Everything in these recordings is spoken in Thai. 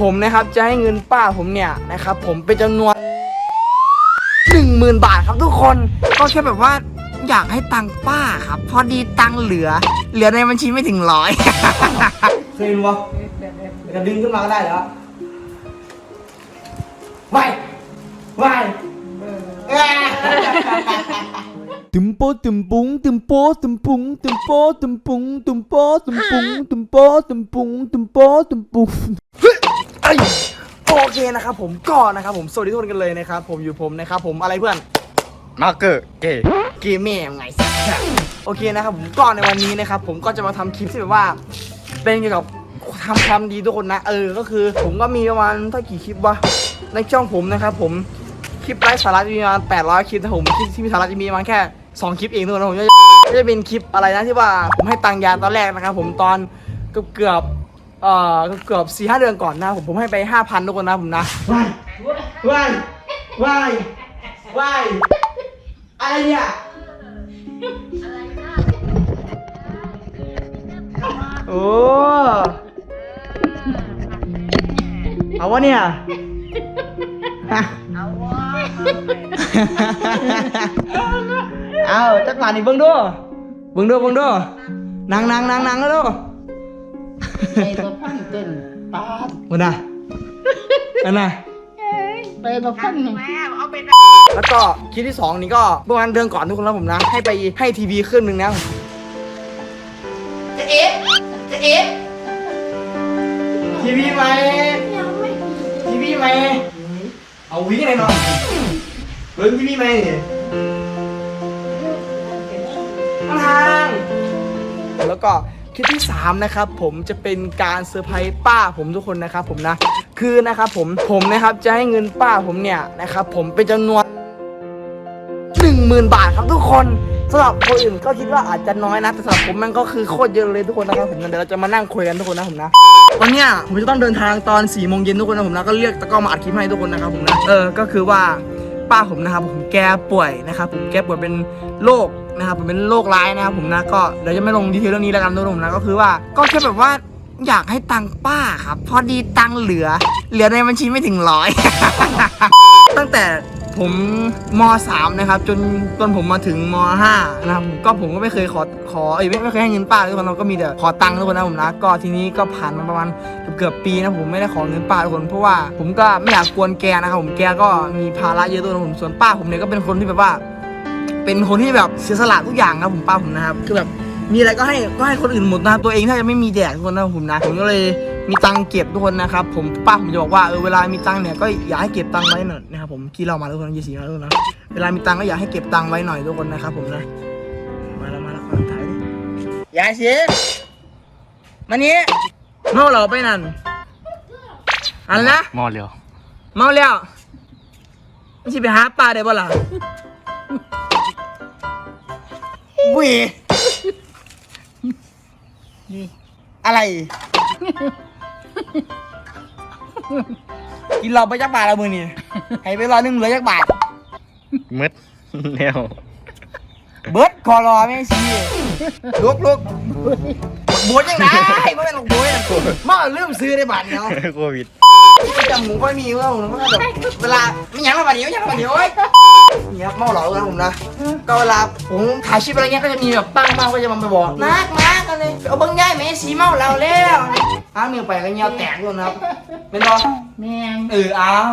ผมนะครับจะให้เงินป้าผมเนี่ยนะครับ ผมเป็นจำนวนหนึ่งหมื่นบาทครับทุกคนก็แค่แบบว่าอยากให้ตังค์ป้าครับ พอดีตังค์เหลือ เหลือในบัญชีไม่ถึงร้อยเคยรู้ปะจะดึงขึ้นมาก็ได้แล้วไปไปตึมโปตึมปุงตึมโปตึมปุงตึมโปตึมปุงตึมโปตึมปุงตึมโปตึมปุงตึมโปตึมปุง เอ้ยโอเคนะครับผมก็นะครับผมสวัสดีทุกคนกันเลยนะครับผมอยู่ผมนะครับผมอะไรเพื่อนมาร์เกอร์เกย์เกมแม่งไงสัสโอเคนะครับผมก็ในวันนี้นะครับผมก็จะมาทำคลิปที่แบบว่า เป็นเกี่ยวกับทำความดีทุกคนนะเออก็คือ ผมก็มีประมาณเท่ากี่คลิปวะในช่องผมนะครับผมคลิปไร้สาระจะมีประมาณ800คลิปแต่ผมคลิปที่มีสาระจะมีประมาณแค่2คลิปเองทุกคนนะผมจะจะเป็นคลิปอะไรนะที่ว่าผมให้ตังค์ยาตอนแรกนะครับผมตอนเกือบเกือบๆ เอ่อเกือบสี่ห้าเดือนก่อนนะ ผมผมให้ไปห้าพันทุกคนนะผมนะว้ายว้ายว้ายว้ายอะไรเนี่ยโอ้เอาวะเนี่ยฮะเอาจักหลานนี่เบิ่งดูเบิ่งดูเบิ่งดูนั่งนั่งนั่งนั่งแล้วดู ไปตัวพันเต้นปาดมันน่ะอันน่ะไปตัวพันหนึ่งแล้วก็คลิปที่สองนี่ก็ประมาณเดือนก่อนทุกคนแล้วผมนะ ให้ไปให้ทีวีเครื่องหนึ่งนะ จะเอ๊ะจะเอ๊ะทีวีไหมทีวีไหมเอาวิ่งอะไรเนาะเบิ้งทีวีไหมนี่มาทางแล้วก็ คลิปที่สามนะครับผมจะเป็นการเซอร์ไพรส์ป้าผมทุกคนนะครับผมนะ คือนะครับผมผมนะครับจะให้เงินป้าผมเนี่ยนะครับผมเป็นจำนวนหนึ่งหมื่นบาทครับทุกคนสำหรับคนอื่นก็คิดว่าอาจจะน้อยนะแต่สำหรับผมมันก็คือโคตรเยอะเลยทุกคนนะครับผมเดี๋ยวเราจะมานั่งคุยกันทุกคนนะผมนะวันเนี้ยผมจะต้องเดินทางตอน4ี่โมงเย็นทุกคนนะผมนะก็เรียกตะก้อมาอัดคลิปให้ทุกคนนะครับผมนะเออก็คือว่าป้าผมนะครับผมแกป่วยนะครับผมแกป่วยเป็นโรค นะครับผมเป็นโรคร้ายนะครับผมนะก็เดี๋ยวจะไม่ลงดีเทลเรื่องนี้แล้วกันทุกคนนะก็คือว่าก็แค่แบบว่าอยากให้ตังป้าครับพอดีตังเหลือ เหลือในบัญชีไม่ถึงร้อย ตั้งแต่ผมม .3 นะครับ จนจนผมมาถึงม .5 นะครับก็ผมก็ไม่เคยขอขอเอ้ยไม่ไม่เคยให้เงินป้าทุกคนเราก็มีแต่ขอตังค์ทุกคนนะผมนะก็ทีนี้ก็ผ่านมาประมาณเกือบปีนะผมไม่ได้ขอเงินป้าทุกคนเพราะว่าผมก็ไม่อยากกวนแกนะครับผมแกก็มีภาระเยอะตัวนะผมส่วนป้าผมเนี่ยก็เป็นคนที่แบบว่า เป็นคนที่แบบเสียสละทุกอย่างครับผมป้าผมนะครับ คือแบบมีอะไรก็ให้ก็ให้คนอื่นหมดนะครับตัวเองถ้าจะไม่มีแดกทุกคนนะผมนะผมก็เลยมีตังเก็บทุกคนนะครับผมป้าผมจะบอกว่าเออเวลามีตังเนี่ยก็อยากให้เก็บตังไว้หน่อยนะครับผมกี่เรามาทุกคนยี่สิบมาทุกคนนะเวลามีตังก็อยากให้เก็บตังไว้หน่อยทุกคนนะครับผมนะมาแล้วมาแล้วมาถ่ายดิยายเสียมานี้เมาเหราไปนั่นอันนะมอเร็วเมาแล้วไม่ใช่ไปหาปลาได้บ่ล่ะ บุยอะไร กินเราไปจักบาทแล้วมือนี่ให้ไปร้อยหนึงเหลือจักบาท มืดแนวเบิร์ดคอรอไม่ชี้ลุกลุกบวชยังไงไม่เป็นหรอกบวชมาลืมซื้อได้บาทเดียวโควิดจำหมูก็มีว่าผมก็แบบเวลาไม่ยังมาบาทเดียวยังมาบาทเดียวเว้ย เนี่ยเมาเหล่าแล้วผมนะ ก็เวลาผมถ่ายคลิปอะไรเงี้ยก็จะมีแบบตั้งมากก็จะมาบอกมากมากกันเลยเอาเบิ้งย่ายแม่สีเมาเราแล้วอ้าวมือไปก็เงี้ยแตกด้วยนะครับเป็นรอแม่งเอออ้าว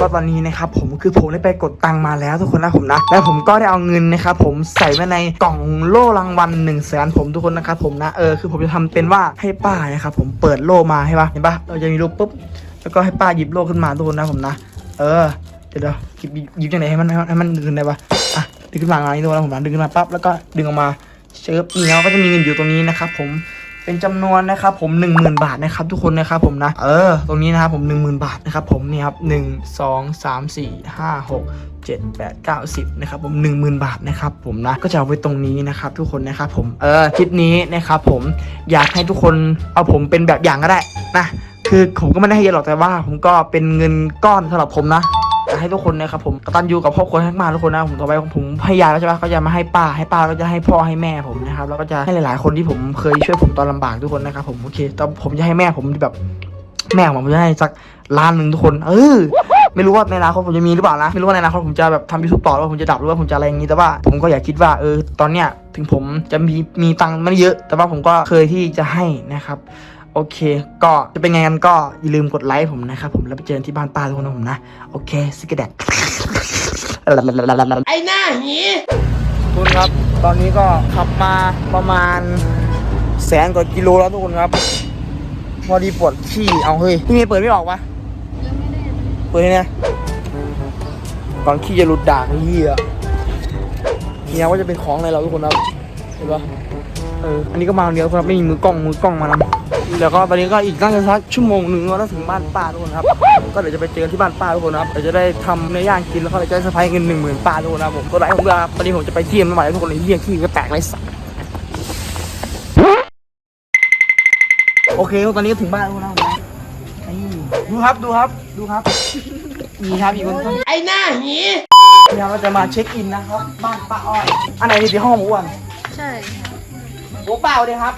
ก็ตอนนี้นะครับผมคือผมได้ไปกดตังค์มาแล้วทุกคนนะผมนะแล้วผมก็ได้เอาเงินนะครับผมใส่ไว้ในกล่องโล่รางวัลหนึ่งแสนผมทุกคนนะครับผมนะเออคือผมจะทำเป็นว่าให้ป้านะครับผมเปิดโล่มาให้ปะเห็นปะเราจะมีรูปปุ๊บแล้วก็ให้ป้าหยิบโล่ขึ้นมาทุกคนนะผมนะ เออ เดี๋ยวเดี๋ยวหยิบหยิบยังไงให้มันให้มันให้มันดึงขึ้นได้ปะอะดึงขึ้นมาอย่างนี้ทุกคนะผมดึงขึ้นมาปั๊บแล้วก็ดึงออกมาเชิบนี่แล้วก็จะมีเงินอยู่ตรงนี้นะครับผมเป็นจำนวนนะครับผมหนึ่งหมื่นบาทนะครับทุกคนนะครับผมนะ เออ ตรงนี้นะครับผมหนึ่งหมื่นบาทนะครับผมนี่ครับหนึ่งสองสามสี่ห้าหกเจ็ดแปดเก้าสิบนะครับผมหนึ่งหมื่นบาทนะครับผมนะก็จะเอาไว้ตรงนี้นะครับทุกคนนะครับผมเออคลิปนี้นะครับผมอยากให้ทุกคนเอาผมเป็นแบบอย่างก็ได้นะคือผมก็ไม่ได้ให้เยอะหรอกแต่ว่า ผมก็เป็นเงินก้อนสำหรับผมนะ ให้ทุกคนนะครับผมกตัญญูกับครอบครัวให้มากทุกคนนะผมต่อไปผมให้ยายแล้วใช่ปะก็จะมาให้ป้าให้ป้าก็จะให้พ่อให้แม่ผมนะครับแล้วก็จะให้หลาย ๆ คนที่ผมเคยช่วยผมตอนลำบากทุกคนนะครับผมโอเคตอนผมจะให้แม่ผมแบบแม่ผมจะให้สักล้านหนึ่งทุกคน เออ ไม่รู้ว่าในอนาคตผมจะมีหรือเปล่านะ ไม่รู้ว่าในอนาคตผมจะแบบทำยูทูบต่อหรือว่าผมจะดับหรือว่าผมจะอะไรอย่างนี้ แต่ว่าผมก็อยากคิดว่า เออ ตอนเนี้ยถึงผมจะมีมีตังค์ไม่เยอะ แต่ว่าผมก็เคยที่จะให้นะครับ โอเค ก็จะเป็นไงกันก็อย่าลืมกดไลค์ผมนะครับผมแล้วไปเจอกันที่บ้านป้าทุกคนนะผมนะ โอเคสิกระแดกไอ้หน้าหีทุกคนครับ ตอนนี้ก็ขับมาประมาณแสนกว่ากิโลแล้วทุกคนครับ พอดีปวดขี้เอาเฮ้ยพี่เมย์เปิดไม่ออกปะเปิดให้เนี่ยก่อนขี้จะหลุดดากไอ้เหี้ยเนี่ยว่าจะเป็นของอะไรเราทุกคนครับเห็นปะเอออันนี้ก็มาคนเดียวครับไม่มีมือกล้องมือกล้องมานำแล้ว ก็ตอนนี้ก็อีกน่าจะสักชั่วโมงหนึ่งก็ต้องถึงบ้านป้าทุกคนครับ ก็เดี๋ยวจะไปเจอที่บ้านป้าทุกคนครับเดี๋ยวจะได้ทำเนื้อย่างกินแล้วก็เดี๋ยวจะได้เซอร์ไพรส์เงินหนึ่งหมื่นป้าทุกคนครับผมก็ไลค์ผมด้วยครับตอนนี้ผมจะไปเที่ยมไม่ไหวแล้วทุกคนเลยเหี้ยขี้ก็แตกเลยสัสโอเคตอนนี้ก็ถึงบ้านแล้วนะผมนะนี่ดูครับดูครับดูครับนี่ครับอีกคนไอ้หน้าหีเนี่ยเราจะมาเช็คอินนะครับบ้านป้าอ้อยอันไหนที่ห้องหมูอ้วนใช่โอ้เปล่าเลยครับ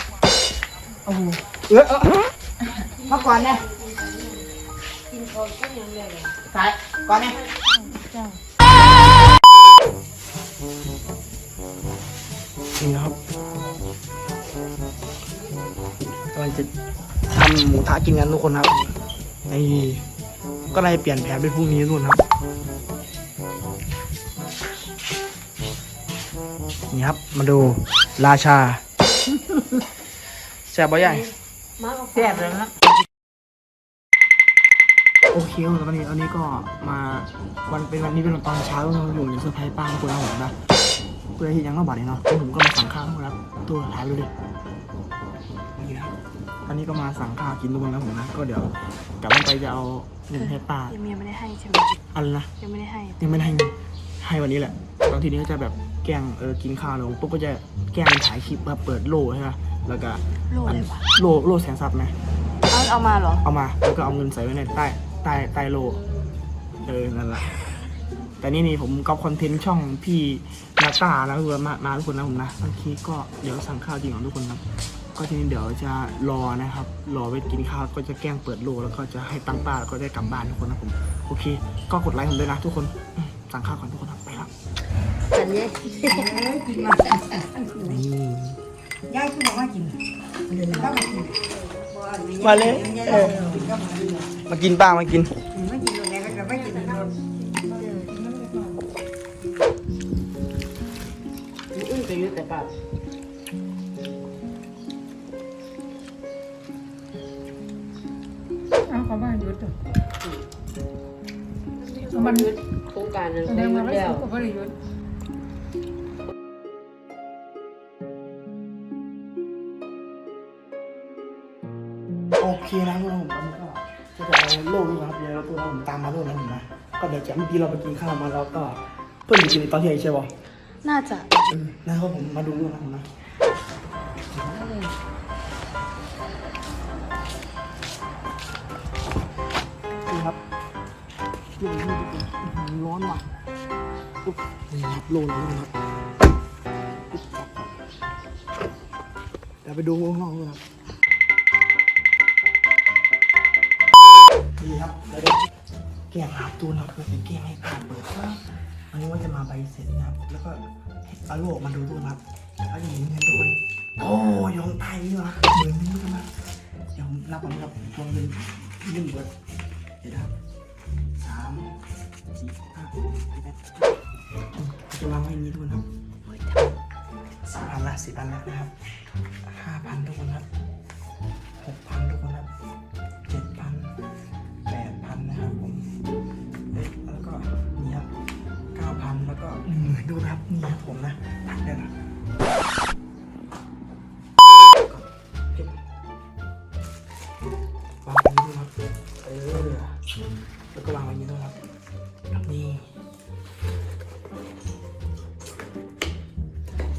โอ้โห เออเออพักก่อนเนี่ยกินข้าวก็ยังเลยสายก่อนเนี่ยนี่นะครับกำลังจะทำหมูทะกินกันทุกคนครับนี่ก็เลยเปลี่ยนแผนเป็นพรุ่งนี้ทุกคนครับนี่ครับ มาดูราชาแซ่บบ่ใหญ่ แซ่บเลยนะโอเคครับตอนนี้ตอนนี้ก็มาวันเป็นวันนี้เป็นตอนเช้าเราอยู่ในเซอร์ไพรส์ป้าทุกคนนะผมนะเพื่อที่ยังระบาดเนี่ยเนาะแล้วผมก็มาสั่งข้าวทุกคนครับตัวถ่ายดูดินี่นะครับตอนนี้ก็มาสั่งข้าวกินทุกคนแล้วผมนะ ก็เดี๋ยวกลับบ้านไปจะเอาเงินให้ป้ายังยังไม่ได้ให้ใช่ไหมอะไรนะยังไม่ได้ให้ยังไม่ได้ให้เงินให้วันนี้แหละตอนทีนี้ก็จะแบบแกล้งเออกินข้าวแล้วปุ๊บก็จะแกล้งถ่ายคลิปแบบเปิดโล่ใช่ไหม แล้วก็โล่อะไรวะ โล่โล่แสนทรัพย์ไหมเอาเอามาเหรอ เอามาแล้วก็เอาเงินใส่ไว้ในใต้ใต้ใต้โลเออนั่นแหละแต่นี่นี่ผมก๊อปคอนเทนต์ช่องพี่นาตาแล้วทุกคนมามาทุกคนนะผมนะโอเคก็เดี๋ยวสั่งข้าวจริงของทุกคนครับ ก็ทีนี้เดี๋ยวจะรอนะครับ รอไว้กินข้าวก็จะแกล้งเปิดโลแล้วก็จะให้ตังค์ป้าแล้วก็ได้กลับบ้านทุกคนนะผมโอเค ก็กดไลค์ผมด้วยนะทุกคนอืมสั่งข้าวก่อนทุกคนครับไปครับ อันนี้ นี่ ยายคือบอกว่ากินเดี๋ยวเรามากินมาเลยเออมากินป้ามากินไม่กินตรงนี้ก็จะไม่กินรถอื้อไปยืดแต่ปากเอาเขาว่าหยุดเถอะมันโครงการนั้นแสดงว่าไม่สุกก็ไม่ได้หยุด โอเคนะทุกคนผมก็จะเอาโล่ด้วยครับเดี๋ยวเราตัวเราผมตามมาด้วยนะผมนะก็เดี๋ยวจากเมื่อกี้เราไปกินข้าวมาแล้วก็เพิ่งไปกินตอนเที่ยงใช่ป่ะน่าจะเออนะครับผมมาดูด้วยนะผมนะนี่ครับที่มันนี่ทุกคนอื้อหือร้อนว่ะปุ๊บนี่ครับโล่เลยนะครับปุ๊บเดี๋ยวไปดูข้างนอกด้วยครับ นี่ครับแล้วเดี๋ยงหาตูนครับเพื่อเป็นแกงให้ผ่านเปิดครับอันนี้ว่าจะมาใบเสร็จนะครับ แล้วก็เอาลูกออกมาดูดูนะครับเขาจะเห็นเงินทุกคนโอ้ยองไทยนี่วะเหมือนนี่กันนะเดี๋ยวผมรับก่อนนะครับทวงเงินยื่นเบิดเดี๋ยวนะครับสามสี่ห้าจะวางไว้นี้ทุกคนครับสามพันละสี่พันละนะครับห้าพันทุกคนครับ ก็หนึ่งหมื่นดูครับนี่ครับผมนะตัดได้ละเก็บวางไว้นี่ด้วยครับเออแล้วก็วางไว้นี่ด้วยครับนี่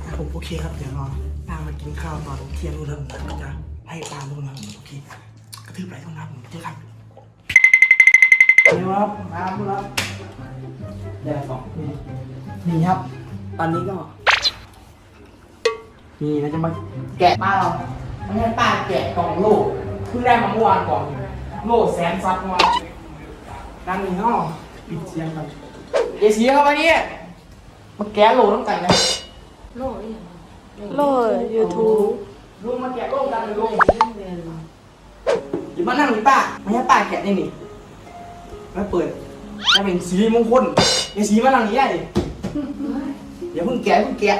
อะผมโอเคครับเดี๋ยวรอป้ามากินข้าวตอนเที่ยงนู่นแล้วผมก็จะให้ป้าดูนะครับผมโอเคกระทืบไหลตรงนั้นผมเจอครับนี่ครับมาครับเดี๋ยวสองนี่ นี่ครับ ตอนนี้ก็ นี่เราจะมาแกะป้าเราไม่ใช่ป้าแกะกล่องลูกเพิ่งได้มาเมื่อวานก่อน โลดแสนซับมานั่งนี่ห้อปิดเสียงกันเอเสียเข้ามานี่มาแกะโหลต้องแต่งนะโหลด YouTube ลุงมาแกะโลกันเลยลุงอย่ามานั่งนี่ป้าไม่ให้ป้าแกะนี่นี่มาเปิดให้เป็นสีมงคลอย่าสีมานั่งนี่ได้ดิ อย่าเพิ่งแกะเพิ่งแกะ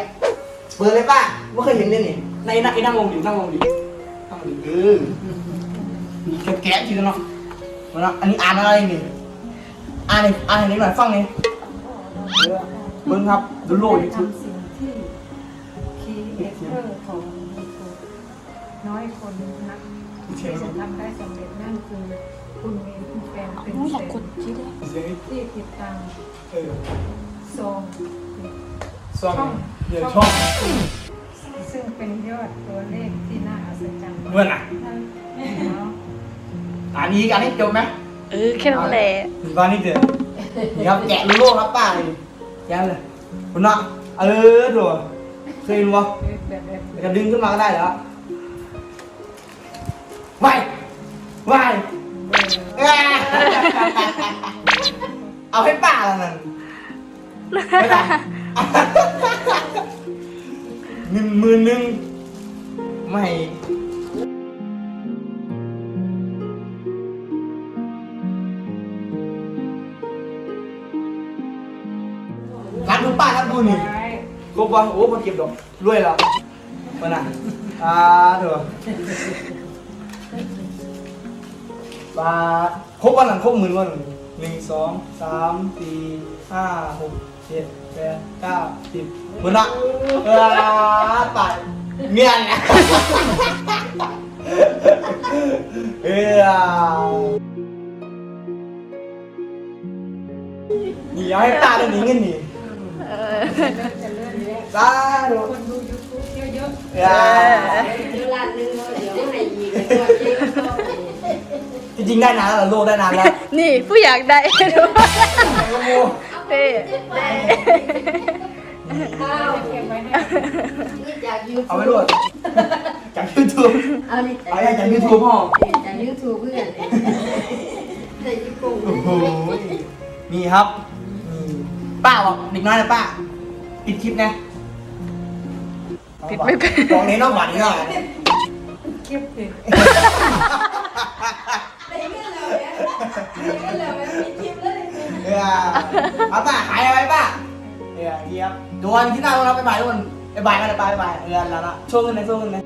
เปิดเลยป้าว่าเคยเห็นเลยนี่ในนั่งไอ้นั่งลงดินั่งลงดินั่งลงดิเออนี่แกะแกะจริงเนาะเอาเนาะอันนี้อ่านอะไรนี่อ่านในอ่านในนี้หน่อยฟังนี่เออเบิ้งครับดูโลยูทูบทำสิ่งที่คีเอเตอร์ของ YouTube น้อยคนนักที่จะทำได้สำเร็จนั่นคือคุณมีแฟนเป็นไม่อยากแสกดนที่เลยเสียงที่ติดตาม เออซองซองเดี๋ยวช่องซึ่งเป็นยอดตัวเลขที่น่าอัศจรรย์เมื่อน่ะเนาะอ่านนี้กันให้จบไหมเออแค่นั้นแหละถึงตอนนี้เดือดนี่ครับแกะลูโลครับป้าเลยแกะเลยคุณเนาะเออดูเคยรู้ปะแบบแบบแล้วก็ดึงขึ้นมาก็ได้แล้วไหวไหวเอ้ยเอาให้ป้าแล้วนั่น ไม่ได้หนึ่งมือหนึ่งไม่รับดูป้ารับดูนี่กบวะโอ้มาเก็บดอกรวยแล้วมาน่ะอ่าเถอะปลาครบวันหลังครบหมื่นวันหนึ่งหนึ่งสองสามสี่ห้าหก เจ็ดแปดเก้าสิบหมื่นละเออไปเมียนนะเออนี่เอาให้ตาเรื่องนี้เงินนี่จะเลื่อนเยอะสาธุคนดู YouTube เยอะอ่าร้านนึงเดี๋ยวให้อีกตัวจริงก็จริงๆได้นานแล้วเหรอโลกได้นานแล้ว นี่ผู้อยากได้ด้วย เป้ได้ข้าวเก็บไว้ให้นี่จากยูเอาทูไปบโหลดจากยูทูบเอานี่เอาอย่างจากยูทูบพ่อจากยูทูบเพื่อนในญี่ปุ่นโอ้โหนี่ครับนี่ป้าบอกเด็กน้อยนะป้าปิดคลิปนะปิดไม่เป็นบอกในน้องหวานนี่หน่อยเก็บติดเออ เอาป้าหายเอาไว้ป้าเออเยี่ยมดูวันที่หน้าเราไปบ่ายทุกคนไปบ่ายกันไปบ่ายบ่ายเออแล้วละช่วงเงินนะช่วงเงินนะ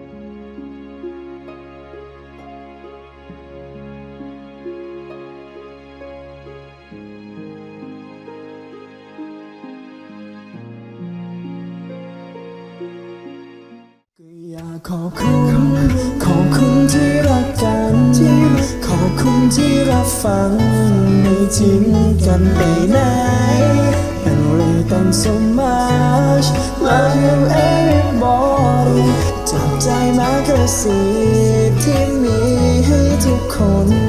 ากขอบคุณ ขอบคุณที่รักกันที่ขอบคุณที่รับฟังไม่ทิ้งกันไปไหนแต่เลยตั้งสมัชช์ Love you everybody จับใจมากกระสีที่มีให้ทุกคน